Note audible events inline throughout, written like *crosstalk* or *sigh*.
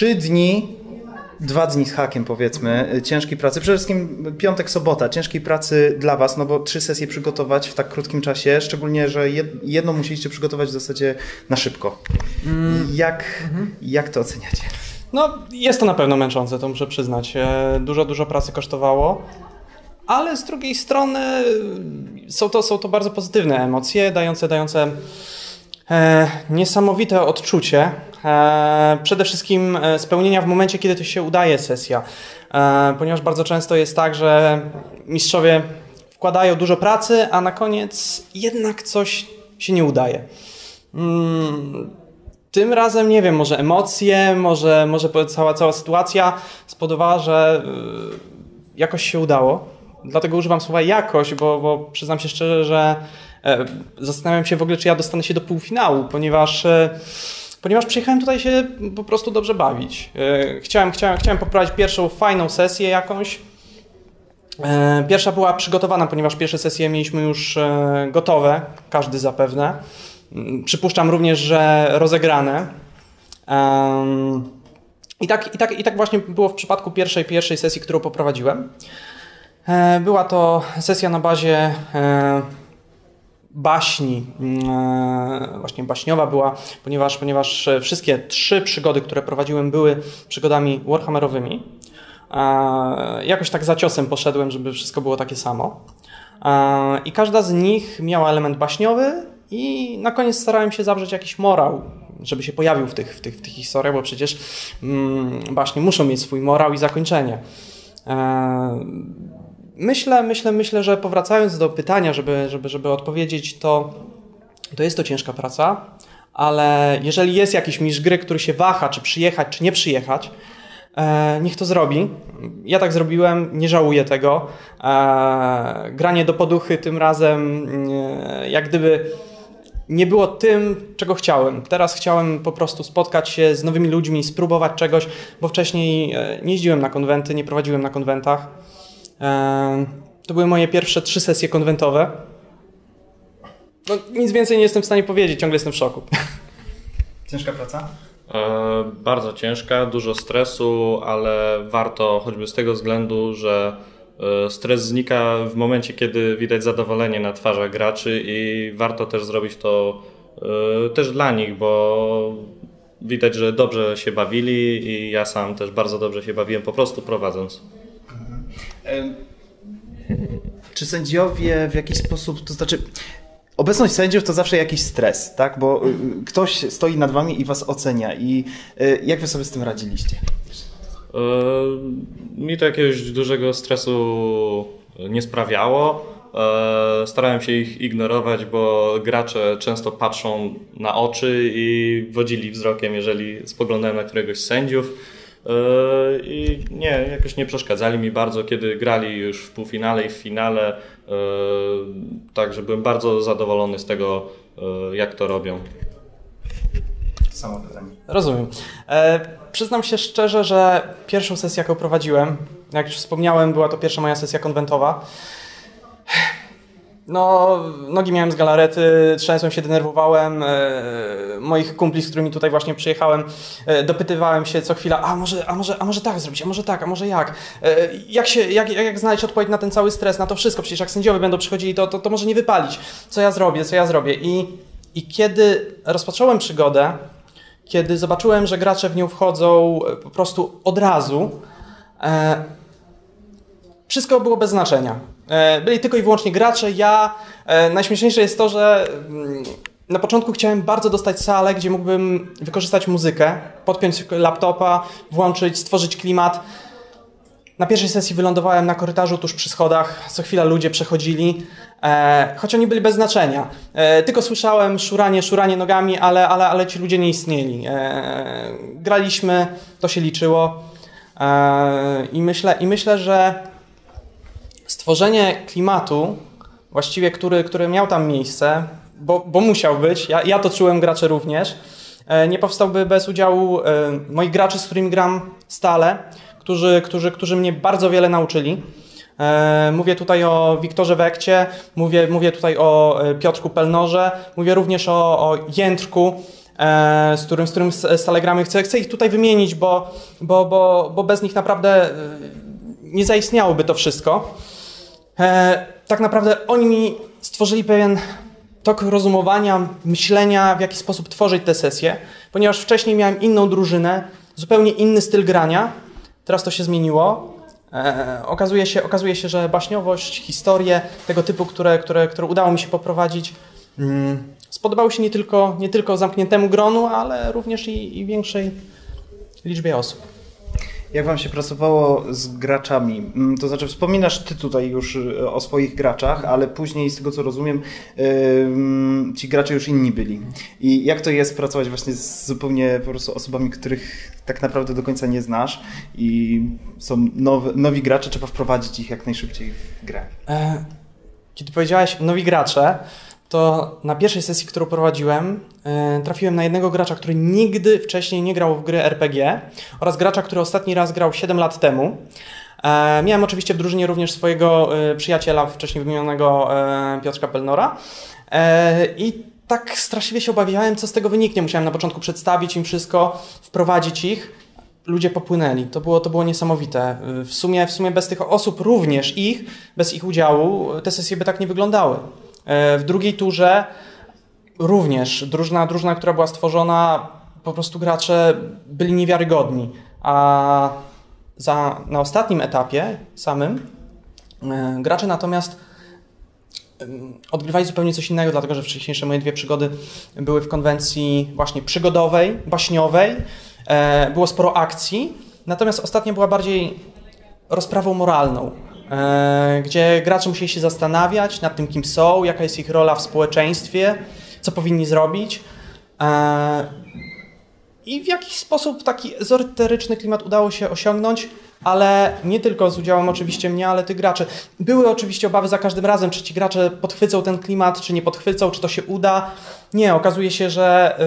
trzy dni dwa dni z hakiem, powiedzmy, ciężkiej pracy. Przede wszystkim piątek, sobota, ciężkiej pracy dla Was, no bo trzy sesje przygotować w tak krótkim czasie, szczególnie, że jedną musieliście przygotować w zasadzie na szybko. Mm. Jak, mhm. jak to oceniacie? No, jest to na pewno męczące, to muszę przyznać. E, dużo, dużo pracy kosztowało. Ale z drugiej strony są to, są to bardzo pozytywne emocje, dające, dające e, niesamowite odczucie E, przede wszystkim e, spełnienia w momencie, kiedy to się udaje sesja. E, ponieważ bardzo często jest tak, że mistrzowie wkładają dużo pracy, a na koniec jednak coś się nie udaje. Mm, tym razem, nie wiem, może emocje, może, może cała, cała sytuacja spowodowała, że jakoś się udało. Dlatego używam słowa jakoś, bo, bo przyznam się szczerze, że zastanawiam się w ogóle, czy ja dostanę się do półfinału, ponieważ ponieważ przyjechałem tutaj się po prostu dobrze bawić. E, chciałem, chciałem, chciałem poprowadzić pierwszą fajną sesję jakąś. E, pierwsza była przygotowana, ponieważ pierwsze sesje mieliśmy już e, gotowe, każdy zapewne. Mm, przypuszczam również, że rozegrane. I tak, i, tak, I tak właśnie było w przypadku pierwszej, pierwszej sesji, którą poprowadziłem. Była to sesja na bazie baśni, mm, e, właśnie baśniowa była, ponieważ, ponieważ wszystkie trzy przygody, które prowadziłem, były przygodami Warhammerowymi. E, jakoś tak za ciosem poszedłem, żeby wszystko było takie samo. E, I każda z nich miała element baśniowy i na koniec starałem się zawrzeć jakiś morał, żeby się pojawił w tych, w tych, w tych historiach, bo przecież mm, baśnie muszą mieć swój morał i zakończenie. Myślę, myślę, myślę, że powracając do pytania, żeby, żeby, żeby odpowiedzieć, to, to jest to ciężka praca, ale jeżeli jest jakiś mistrz gry, który się waha, czy przyjechać, czy nie przyjechać, e, niech to zrobi. Ja tak zrobiłem, nie żałuję tego. E, granie do poduchy tym razem, e, jak gdyby nie było tym, czego chciałem. Teraz chciałem po prostu spotkać się z nowymi ludźmi, spróbować czegoś, bo wcześniej e, nie jeździłem na konwenty, nie prowadziłem na konwentach. To były moje pierwsze trzy sesje konwentowe. No, nic więcej nie jestem w stanie powiedzieć, ciągle jestem w szoku. *laughs* Ciężka praca? E, bardzo ciężka, dużo stresu, ale warto choćby z tego względu, że e, stres znika w momencie, kiedy widać zadowolenie na twarzach graczy i warto też zrobić to e, też dla nich, bo widać, że dobrze się bawili i ja sam też bardzo dobrze się bawiłem po prostu prowadząc. Czy sędziowie w jakiś sposób, to znaczy obecność sędziów to zawsze jakiś stres, tak? Bo y, ktoś stoi nad wami i was ocenia i y, jak wy sobie z tym radziliście? E, mi to jakiegoś dużego stresu nie sprawiało. E, starałem się ich ignorować, bo gracze często patrzą na oczy i wodzili wzrokiem, jeżeli spoglądałem na któregoś z sędziów. E, I nie, jakoś nie przeszkadzali mi bardzo, kiedy grali już w półfinale i w finale. E, także byłem bardzo zadowolony z tego, e, jak to robią. Samo pytanie. Rozumiem. E, przyznam się szczerze, że pierwszą sesję, jaką prowadziłem, jak już wspomniałem, była to pierwsza moja sesja konwentowa. No, nogi miałem z galarety, trzęsłem się, denerwowałem. E, moich kumpli, z którymi tutaj właśnie przyjechałem, e, dopytywałem się co chwila, a może, a może, a może tak zrobić, a może tak, a może jak? E, jak, się, jak, jak znaleźć odpowiedź na ten cały stres, na to wszystko? Przecież jak sędziowie będą przychodzili, to, to, to może nie wypalić. Co ja zrobię, co ja zrobię? I, I kiedy rozpocząłem przygodę, kiedy zobaczyłem, że gracze w nią wchodzą po prostu od razu, e, wszystko było bez znaczenia. E, byli tylko i wyłącznie gracze. Ja, e, najśmieszniejsze jest to, że mm, na początku chciałem bardzo dostać salę, gdzie mógłbym wykorzystać muzykę, podpiąć laptopa, włączyć, stworzyć klimat. Na pierwszej sesji wylądowałem na korytarzu tuż przy schodach. Co chwila ludzie przechodzili, e, choć oni byli bez znaczenia. E, tylko słyszałem szuranie, szuranie nogami, ale, ale, ale ci ludzie nie istnieli. E, graliśmy, to się liczyło. E, I myślę, I myślę, że stworzenie klimatu, właściwie który, który miał tam miejsce, bo, bo musiał być, ja, ja to czułem, gracze również, e, nie powstałby bez udziału e, moich graczy, z którymi gram stale, którzy, którzy, którzy mnie bardzo wiele nauczyli. E, mówię tutaj o Wiktorze Wekcie, mówię, mówię tutaj o Piotrku Pelnorze, mówię również o, o Jędrku, z którym, z którym stale gramy. Chcę, chcę ich tutaj wymienić, bo, bo, bo, bo bez nich naprawdę nie zaistniałoby to wszystko. E, tak naprawdę oni mi stworzyli pewien tok rozumowania, myślenia, w jaki sposób tworzyć te sesje, ponieważ wcześniej miałem inną drużynę, zupełnie inny styl grania. Teraz to się zmieniło. E, okazuje, się, okazuje się, że baśniowość, historie tego typu, które, które, które udało mi się poprowadzić, mm, spodobały się nie tylko, nie tylko zamkniętemu gronu, ale również i, i większej liczbie osób. Jak wam się pracowało z graczami? Mm, to znaczy, wspominasz ty tutaj już y, o swoich graczach, ale później, z tego co rozumiem, ci gracze już inni byli. I jak to jest pracować właśnie z zupełnie po prostu osobami, których tak naprawdę do końca nie znasz i są nowi gracze, trzeba wprowadzić ich jak najszybciej w grę? E, kiedy powiedziałeś nowi gracze, to na pierwszej sesji, którą prowadziłem, yy, trafiłem na jednego gracza, który nigdy wcześniej nie grał w gry RPG oraz gracza, który ostatni raz grał 7 lat temu. E, miałem oczywiście w drużynie również swojego e, przyjaciela, wcześniej wymienionego Piotrka Pelnora. I tak straszliwie się obawiałem, co z tego wyniknie. Musiałem na początku przedstawić im wszystko, wprowadzić ich. Ludzie popłynęli. To było, to było niesamowite. W sumie, w sumie bez tych osób, również ich, bez ich udziału, te sesje by tak nie wyglądały. E, w drugiej turze również drużyna, drużyna, która była stworzona, po prostu gracze byli niewiarygodni. A za, na ostatnim etapie samym e, gracze natomiast odgrywali zupełnie coś innego, dlatego że wcześniejsze moje dwie przygody były w konwencji właśnie przygodowej, baśniowej. E, było sporo akcji, natomiast ostatnia była bardziej rozprawą moralną. E, gdzie gracze musieli się zastanawiać nad tym, kim są, jaka jest ich rola w społeczeństwie, co powinni zrobić. E, I w jakiś sposób taki ezoteryczny klimat udało się osiągnąć, ale nie tylko z udziałem oczywiście mnie, ale tych graczy. Były oczywiście obawy za każdym razem, czy ci gracze podchwycą ten klimat, czy nie podchwycą, czy to się uda. Nie, okazuje się, że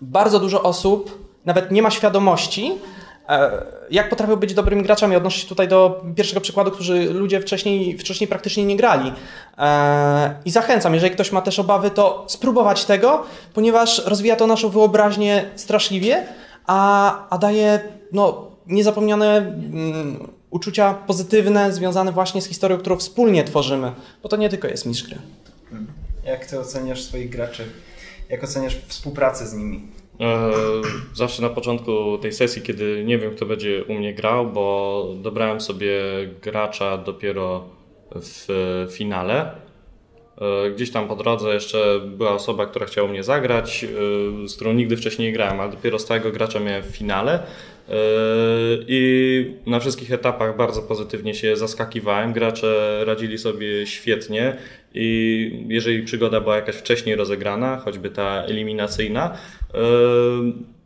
bardzo dużo osób nawet nie ma świadomości, jak potrafią być dobrymi graczami? Odnoszę się tutaj do pierwszego przykładu, którzy ludzie wcześniej, wcześniej praktycznie nie grali. E, I zachęcam, jeżeli ktoś ma też obawy, to spróbować tego, ponieważ rozwija to naszą wyobraźnię straszliwie, a, a daje no, niezapomniane mm, uczucia pozytywne związane właśnie z historią, którą wspólnie tworzymy, bo to nie tylko jest mistrz gry. Jak ty oceniasz swoich graczy? Jak oceniasz współpracę z nimi? E, zawsze na początku tej sesji, kiedy nie wiem, kto będzie u mnie grał, bo dobrałem sobie gracza dopiero w finale. E, gdzieś tam po drodze jeszcze była osoba, która chciała u mnie zagrać, e, z którą nigdy wcześniej nie grałem, ale dopiero z tego gracza miałem w finale. I na wszystkich etapach bardzo pozytywnie się zaskakiwałem. Gracze radzili sobie świetnie i jeżeli przygoda była jakaś wcześniej rozegrana, choćby ta eliminacyjna,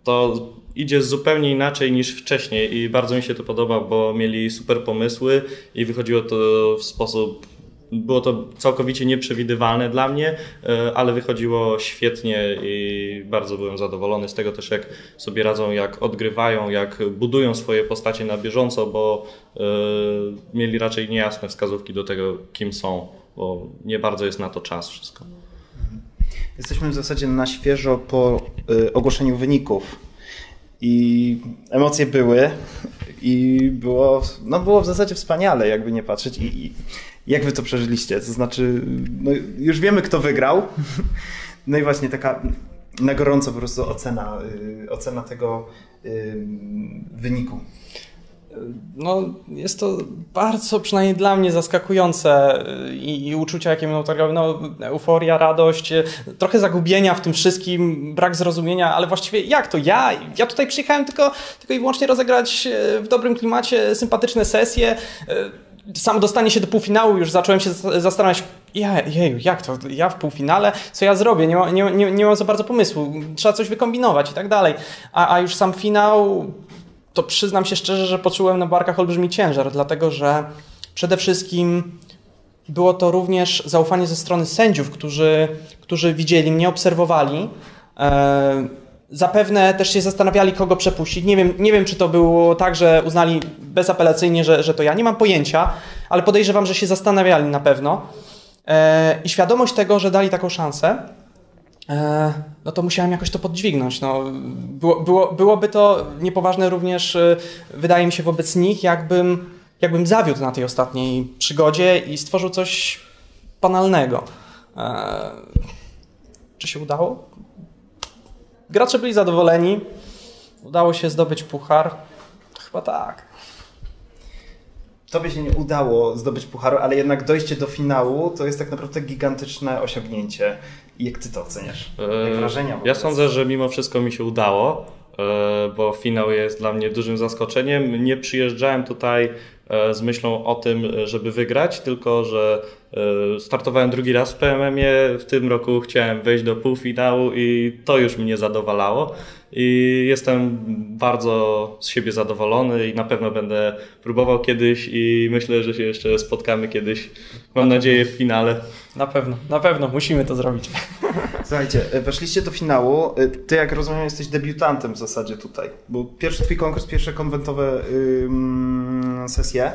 to idzie zupełnie inaczej niż wcześniej i bardzo mi się to podoba, bo mieli super pomysły i wychodziło to w sposób było to całkowicie nieprzewidywalne dla mnie, e, ale wychodziło świetnie i bardzo byłem zadowolony z tego też, jak sobie radzą, jak odgrywają, jak budują swoje postacie na bieżąco, bo e, mieli raczej niejasne wskazówki do tego, kim są, bo nie bardzo jest na to czas wszystko. Jesteśmy w zasadzie na świeżo po y, ogłoszeniu wyników i emocje były i było, no było w zasadzie wspaniale, jakby nie patrzeć. I, i jak wy to przeżyliście? To znaczy, no już wiemy, kto wygrał. No i właśnie taka na gorąco po prostu ocena, y, ocena tego y, wyniku no, jest to bardzo, przynajmniej dla mnie, zaskakujące i, i uczucia, jakie będą targowe. No, euforia, radość, trochę zagubienia w tym wszystkim, brak zrozumienia, ale właściwie jak to? Ja, ja tutaj przyjechałem tylko, tylko i wyłącznie rozegrać e, w dobrym klimacie sympatyczne sesje. Sam dostanie się do półfinału, już zacząłem się zastanawiać, jej, jak to? Ja w półfinale? Co ja zrobię? Nie, nie, nie, nie mam za bardzo pomysłu. Trzeba coś wykombinować i tak dalej. A, a już sam finał to przyznam się szczerze, że poczułem na barkach olbrzymi ciężar, dlatego że przede wszystkim było to również zaufanie ze strony sędziów, którzy, którzy widzieli mnie, obserwowali. E, zapewne też się zastanawiali, kogo przepuścić. Nie wiem, nie wiem, czy to było tak, że uznali bezapelacyjnie, że, że to ja. Nie mam pojęcia, ale podejrzewam, że się zastanawiali na pewno. E, I świadomość tego, że dali taką szansę, no to musiałem jakoś to podźwignąć. No, było, było, byłoby to niepoważne również, e, wydaje mi się, wobec nich, jakbym, jakbym zawiódł na tej ostatniej przygodzie i stworzył coś banalnego. E, czy się udało? Gracze byli zadowoleni. Udało się zdobyć puchar. Chyba tak. Tobie się nie udało zdobyć pucharu, ale jednak dojście do finału to jest tak naprawdę gigantyczne osiągnięcie. Jak ty to oceniasz? Jak E, wrażenia? Ja sądzę, że mimo wszystko mi się udało, e, bo finał jest dla mnie dużym zaskoczeniem. Nie przyjeżdżałem tutaj e, z myślą o tym, żeby wygrać, tylko że startowałem drugi raz w PMM-ie. W tym roku chciałem wejść do półfinału i to już mnie zadowalało. I jestem bardzo z siebie zadowolony i na pewno będę próbował kiedyś i myślę, że się jeszcze spotkamy kiedyś. Mam nadzieję w finale. Na pewno, na pewno musimy to zrobić. *laughs* Słuchajcie, e, weszliście do finału. E, Ty, jak rozumiem, jesteś debiutantem w zasadzie tutaj, bo pierwszy twój konkurs, pierwsze konwentowe sesje.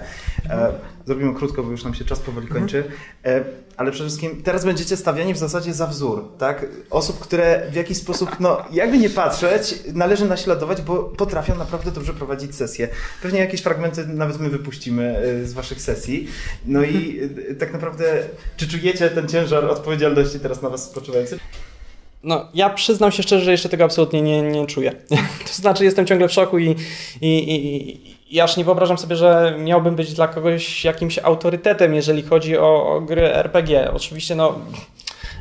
E, zrobimy krótko, bo już nam się czas powoli kończy. Ale przede wszystkim teraz będziecie stawiani w zasadzie za wzór, tak? Osób, które w jakiś sposób, no jakby nie patrzeć, należy naśladować, bo potrafią naprawdę dobrze prowadzić sesje. Pewnie jakieś fragmenty nawet my wypuścimy e, z waszych sesji. No i e, tak naprawdę, czy czujecie ten ciężar odpowiedzialności teraz na was spoczywający? No, ja przyznam się szczerze, że jeszcze tego absolutnie nie, nie czuję. *laughs* To znaczy, jestem ciągle w szoku i, i, i, i aż nie wyobrażam sobie, że miałbym być dla kogoś jakimś autorytetem, jeżeli chodzi o, o gry RPG. Oczywiście, no,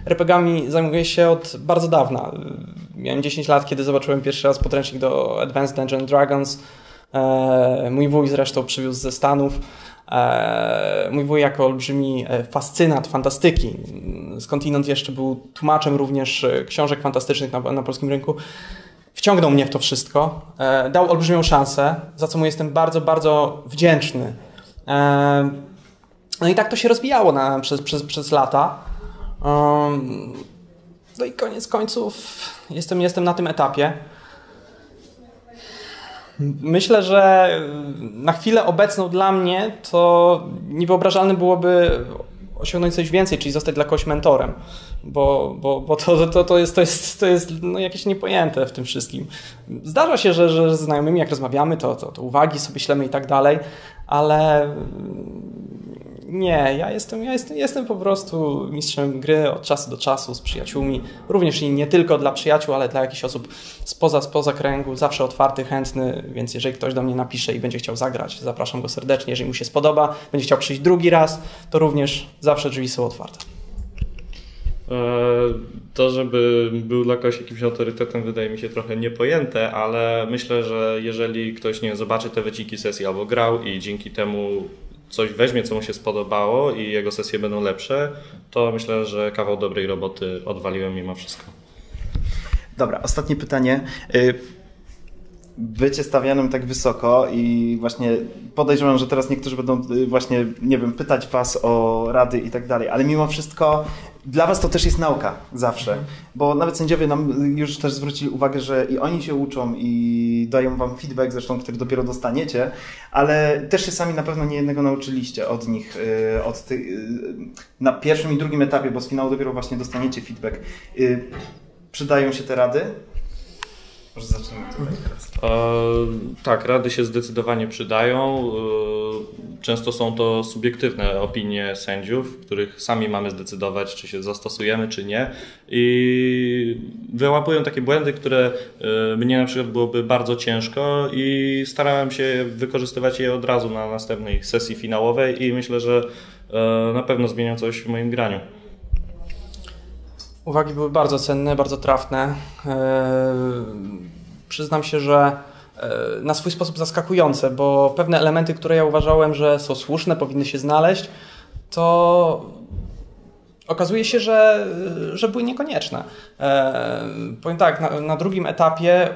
RPGami zajmuję się od bardzo dawna. Miałem 10 lat, kiedy zobaczyłem pierwszy raz podręcznik do Advanced Dungeons Dragons. E, mój wuj zresztą przywiózł ze Stanów. E, mój wuj jako olbrzymi e, fascynat fantastyki, skądinąd jeszcze był tłumaczem również książek fantastycznych na, na polskim rynku, wciągnął mnie w to wszystko, e, dał olbrzymią szansę, za co mu jestem bardzo, bardzo wdzięczny. E, no i tak to się rozwijało na, przez, przez, przez lata. No i koniec końców jestem, jestem na tym etapie. Myślę, że na chwilę obecną dla mnie to niewyobrażalne byłoby osiągnąć coś więcej, czyli zostać dla kogoś mentorem, bo, bo, bo to, to, to jest, to jest, to jest no jakieś niepojęte w tym wszystkim. Zdarza się, że, że z znajomymi jak rozmawiamy, to, to, to uwagi sobie ślemy i tak dalej, ale nie, ja jestem, ja jestem, jestem po prostu mistrzem gry od czasu do czasu z przyjaciółmi. Również i nie tylko dla przyjaciół, ale dla jakichś osób spoza, spoza kręgu. Zawsze otwarty, chętny, więc jeżeli ktoś do mnie napisze i będzie chciał zagrać, zapraszam go serdecznie. Jeżeli mu się spodoba, będzie chciał przyjść drugi raz, to również zawsze drzwi są otwarte. E, To, żeby był dla kogoś jakimś autorytetem, wydaje mi się trochę niepojęte, ale myślę, że jeżeli ktoś nie zobaczy te wycinki sesji albo grał i dzięki temu coś weźmie, co mu się spodobało i jego sesje będą lepsze, to myślę, że kawał dobrej roboty odwaliłem mimo wszystko. Dobra, ostatnie pytanie. Y, Bycie stawianym tak wysoko i właśnie podejrzewam, że teraz niektórzy będą y, właśnie, nie wiem, pytać was o rady i tak dalej, ale mimo wszystko dla was to też jest nauka zawsze, bo nawet sędziowie nam już też zwrócili uwagę, że i oni się uczą i dają wam feedback zresztą, który dopiero dostaniecie, ale też się sami na pewno nie jednego nauczyliście od nich, y, od ty, y, na pierwszym i drugim etapie, bo z finału dopiero właśnie dostaniecie feedback. Y, Przydają się te rady? Może zacznijmy tutaj teraz. E, tak, rady się zdecydowanie przydają. E, często są to subiektywne opinie sędziów, których sami mamy zdecydować, czy się zastosujemy, czy nie. I wyłapują takie błędy, które e, mnie na przykład byłoby bardzo ciężko i starałem się wykorzystywać je od razu na następnej sesji finałowej i myślę, że e, na pewno zmienią coś w moim graniu. Uwagi były bardzo cenne, bardzo trafne. Eee, przyznam się, że e, na swój sposób zaskakujące, bo pewne elementy, które ja uważałem, że są słuszne, powinny się znaleźć, to okazuje się, że, że były niekonieczne. Eee, powiem tak, na, na drugim etapie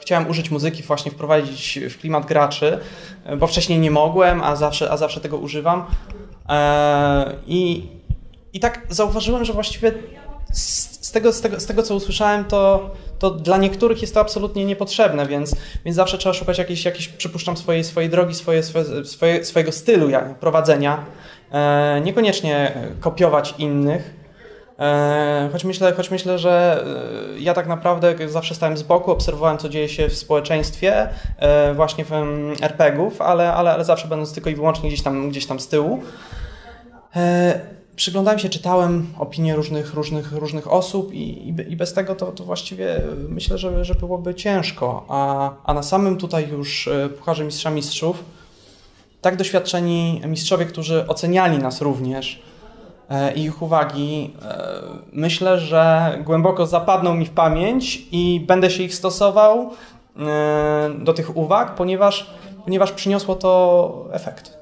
chciałem użyć muzyki, właśnie wprowadzić w klimat graczy, bo wcześniej nie mogłem, a zawsze, a zawsze tego używam. I i tak zauważyłem, że właściwie z, tego, z, tego, z tego, co usłyszałem, to, to dla niektórych jest to absolutnie niepotrzebne, więc, więc zawsze trzeba szukać jakiejś, jakiejś przypuszczam, swojej, swojej drogi, swoje, swoje, swoje, swojego stylu prowadzenia. E, niekoniecznie kopiować innych. E, choć myślę, choć myślę, że e, ja tak naprawdę zawsze stałem z boku, obserwowałem, co dzieje się w społeczeństwie, właśnie w RPGów, ale, ale, ale zawsze będąc tylko i wyłącznie gdzieś tam, gdzieś tam z tyłu. Przyglądałem się, czytałem opinie różnych, różnych, różnych osób i, i bez tego to, to właściwie myślę, że, że byłoby ciężko. A, a na samym tutaj już Pucharze Mistrza Mistrzów tak doświadczeni mistrzowie, którzy oceniali nas również, E, i ich uwagi, e, myślę, że głęboko zapadną mi w pamięć i będę się ich stosował e, do tych uwag, ponieważ, ponieważ przyniosło to efekt.